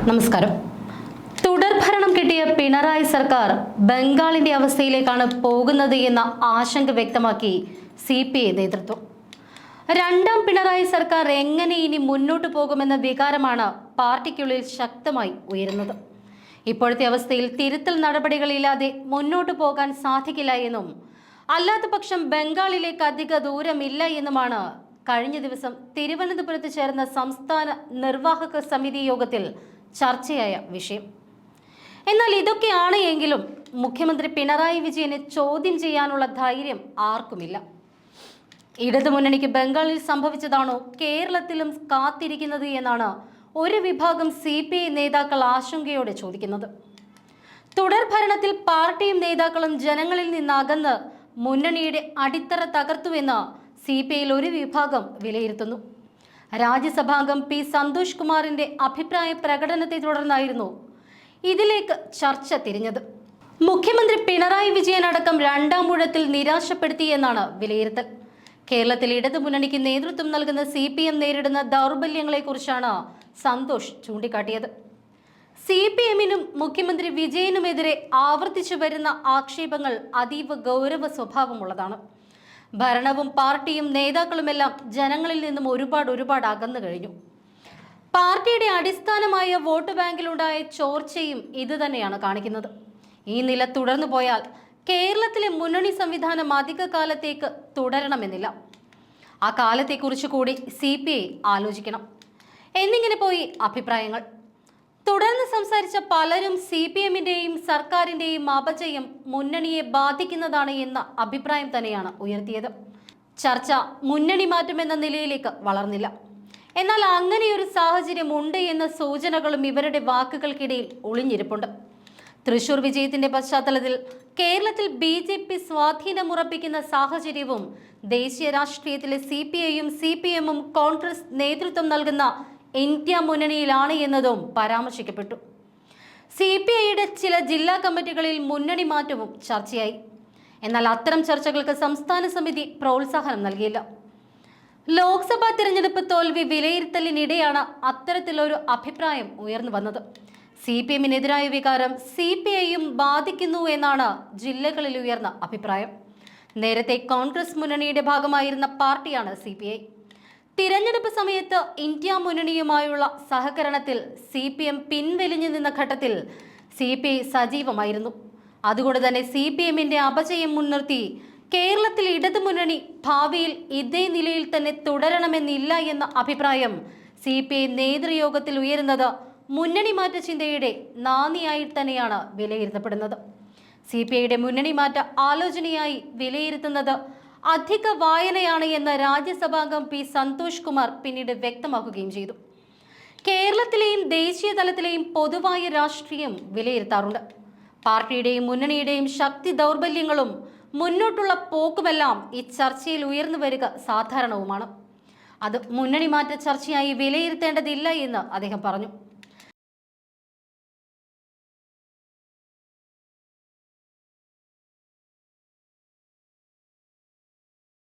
നമസ്കാരം. തുടർഭരണം കിട്ടിയ പിണറായി സർക്കാർ ബംഗാളിന്റെ അവസ്ഥയിലേക്കാണ് പോകുന്നത് എന്ന ആശങ്ക വ്യക്തമാക്കി സി പി ഐ നേതൃത്വം. രണ്ടാം പിണറായി സർക്കാർ എങ്ങനെ ഇനി മുന്നോട്ട് പോകുമെന്ന വികാരമാണ് പാർട്ടിക്കുള്ളിൽ ശക്തമായി ഉയരുന്നത്. ഇപ്പോഴത്തെ അവസ്ഥയിൽ തിരുത്തൽ നടപടികളില്ലാതെ മുന്നോട്ട് പോകാൻ സാധിക്കില്ല എന്നും അല്ലാത്ത പക്ഷം ബംഗാളിലേക്ക് അധിക ദൂരമില്ല എന്നുമാണ് കഴിഞ്ഞ ദിവസം തിരുവനന്തപുരത്ത് ചേർന്ന സംസ്ഥാന നിർവാഹക സമിതി യോഗത്തിൽ ചർച്ചയായ വിഷയം. എന്നാൽ ഇതൊക്കെയാണ് എങ്കിലും മുഖ്യമന്ത്രി പിണറായി വിജയനെ ചോദ്യം ചെയ്യാനുള്ള ധൈര്യം ആർക്കുമില്ല. ഇടതുമുന്നണിക്ക് ബംഗാളിൽ സംഭവിച്ചതാണോ? കേരളത്തിലും കാത്തിരിക്കുന്നത് എന്നാണ് ഒരു വിഭാഗം സി പി ഐ നേതാക്കൾ ആശങ്കയോടെ ചോദിക്കുന്നത്. തുടർ ഭരണത്തിൽ പാർട്ടിയും നേതാക്കളും ജനങ്ങളിൽ നിന്നകന്ന് മുന്നണിയുടെ അടിത്തറ തകർത്തുവെന്ന് സി പി ഐയിൽ ഒരു വിഭാഗം വിലയിരുത്തുന്നു. രാജ്യസഭാംഗം പി സന്തോഷ് കുമാറിന്റെ അഭിപ്രായ പ്രകടനത്തെ തുടർന്നായിരുന്നു ഇതിലേക്ക് ചർച്ച തിരിഞ്ഞത്. മുഖ്യമന്ത്രി പിണറായി വിജയൻ അടക്കം രണ്ടാം ഊഴത്തിൽ നിരാശപ്പെടുത്തിയെന്നാണ് വിലയിരുത്തൽ. കേരളത്തിൽ ഇടതു മുന്നണിക്ക് നേതൃത്വം നൽകുന്ന സി പി എം നേരിടുന്ന ദൗർബല്യങ്ങളെക്കുറിച്ചാണ് സന്തോഷ് ചൂണ്ടിക്കാട്ടിയത്. സി പി എമ്മിനും മുഖ്യമന്ത്രി വിജയനുമെതിരെ ആവർത്തിച്ചു വരുന്ന ആക്ഷേപങ്ങൾ അതീവ ഗൗരവ സ്വഭാവമുള്ളതാണ്. ഭരണവും പാർട്ടിയും നേതാക്കളുമെല്ലാം ജനങ്ങളിൽ നിന്നും ഒരുപാട് ഒരുപാട് അകന്നു കഴിഞ്ഞു. പാർട്ടിയുടെ അടിസ്ഥാനമായ വോട്ട് ബാങ്കിലുണ്ടായ ചോർച്ചയും ഇത് തന്നെയാണ് കാണിക്കുന്നത്. ഈ നില തുടർന്നു പോയാൽ കേരളത്തിലെ മുന്നണി സംവിധാനം അധിക കാലത്തേക്ക് തുടരണമെന്നില്ല. ആ കാലത്തെക്കുറിച്ച് കൂടി സി പി ഐ ആലോചിക്കണം. എന്നിങ്ങനെ പോയി അഭിപ്രായങ്ങൾ. തുടർന്ന് സംസാരിച്ച പലരും സി പി എമ്മിന്റെയും സർക്കാരിന്റെയും അപജയം മുന്നണിയെ ബാധിക്കുന്നതാണ് എന്ന അഭിപ്രായം തന്നെയാണ് ഉയർത്തിയത്. ചർച്ച മുന്നണി മാറ്റം എന്ന നിലയിലേക്ക് വളർന്നില്ല. എന്നാൽ അങ്ങനെയൊരു സാഹചര്യം ഉണ്ട് എന്ന സൂചനകളും ഇവരുടെ വാക്കുകൾക്കിടയിൽ ഒളിഞ്ഞിരിപ്പുണ്ട്. തൃശൂർ വിജയത്തിന്റെ പശ്ചാത്തലത്തിൽ കേരളത്തിൽ ബി ജെ പി സ്വാധീനമുറപ്പിക്കുന്ന സാഹചര്യവും ദേശീയ രാഷ്ട്രീയത്തിലെ സി പി ഐയും സി പി എമ്മും കോൺഗ്രസ് നേതൃത്വം നൽകുന്ന ഇന്ത്യ മുന്നണിയിലാണ് എന്നതും പരാമർശിക്കപ്പെട്ടു. സി പി ഐയുടെ ചില ജില്ലാ കമ്മിറ്റികളിൽ മുന്നണി മാറ്റവും ചർച്ചയായി. എന്നാൽ അത്തരം ചർച്ചകൾക്ക് സംസ്ഥാന സമിതി പ്രോത്സാഹനം നൽകിയില്ല. ലോക്സഭാ തിരഞ്ഞെടുപ്പ് തോൽവി വിലയിരുത്തലിനിടെയാണ് അത്തരത്തിലൊരു അഭിപ്രായം ഉയർന്നു വന്നത്. സി പി എമ്മിനെതിരായ വികാരം സി പി ഐയും ബാധിക്കുന്നു എന്നാണ് ജില്ലകളിൽ ഉയർന്ന അഭിപ്രായം. നേരത്തെ കോൺഗ്രസ് മുന്നണിയുടെ ഭാഗമായിരുന്ന പാർട്ടിയാണ് സി പി ഐ തിരഞ്ഞെടുപ്പ് സമയത്ത് ഇന്ത്യ മുന്നണിയുമായുള്ള സഹകരണത്തിൽ സി പി എം പിൻവലിഞ്ഞു നിന്ന ഘട്ടത്തിൽ സി പി ഐ സജീവമായിരുന്നു. അതുകൊണ്ട് തന്നെ സി പി എമ്മിന്റെ അപജയം മുൻനിർത്തി കേരളത്തിൽ ഇടതുമുന്നണി ഭാവിയിൽ ഇതേ നിലയിൽ തന്നെ തുടരണമെന്നില്ല എന്ന അഭിപ്രായം സി പി ഐ നേതൃയോഗത്തിൽ ഉയരുന്നത് മുന്നണി മാറ്റ ചിന്തയുടെ നാന്ദിയായി തന്നെയാണ് വിലയിരുത്തപ്പെടുന്നത്. സി പി ഐയുടെ മുന്നണി മാറ്റ ആലോചനയായി വിലയിരുത്തുന്നത് അധിക വായനയാണ് എന്ന് രാജ്യസഭാംഗം പി സന്തോഷ് കുമാർ പിന്നീട് വ്യക്തമാക്കുകയും ചെയ്തു. കേരളത്തിലെയും ദേശീയ തലത്തിലെയും പൊതുവായ രാഷ്ട്രീയം വിലയിരുത്താറുണ്ട്. പാർട്ടിയുടെയും മുന്നണിയുടെയും ശക്തി ദൗർബല്യങ്ങളും മുന്നോട്ടുള്ള പോക്കുമെല്ലാം ഈ ചർച്ചയിൽ ഉയർന്നു വരിക സാധാരണവുമാണ്. അത് മുന്നണി മാറ്റ ചർച്ചയായി വിലയിരുത്തേണ്ടതില്ല എന്ന് അദ്ദേഹം പറഞ്ഞു.